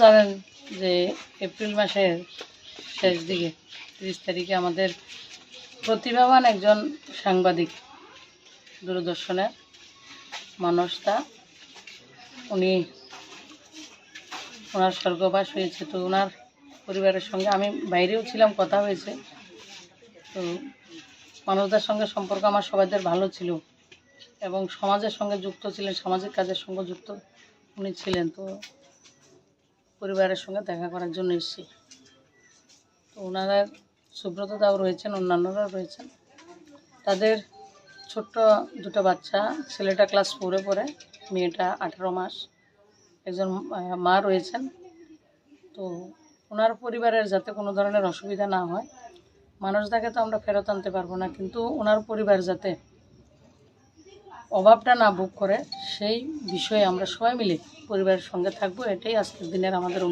জানেন যে এপ্রিল মাসের শেষ দিকে, তিরিশ তারিখে আমাদের প্রতিভাবান একজন সাংবাদিক দূরদর্শনের মানুষটা উনি ওনার স্বর্গবাস হয়েছে। তো ওনার পরিবারের সঙ্গে আমি বাইরেও ছিলাম, কথা হয়েছে। তো মানুষদের সঙ্গে সম্পর্ক আমার সবাইদের ভালো ছিল এবং সমাজের সঙ্গে যুক্ত ছিলেন, সামাজিক কাজের সঙ্গে যুক্ত উনি ছিলেন। তো পরিবারের সঙ্গে দেখা করার জন্য এসেছি। তো ওনারা সুব্রত দাও রয়েছেন, অন্যান্যরাও রয়েছেন। তাদের ছোট্ট দুটো বাচ্চা, ছেলেটা ক্লাস ফোরে পড়ে, মেয়েটা আঠেরো মাস। একজন মা রয়েছেন। তো ওনার পরিবারের যাতে কোনো ধরনের অসুবিধা না হয় মানুষদাকে তো আমরা ফেরত আনতে পারব না, কিন্তু ওনার পরিবার যাতে অভাবটা না ভোগ করে, সেই বিষয়ে আমরা সবাই মিলে পরিবারের সঙ্গে থাকব, এটাই আজকের দিনের আমাদের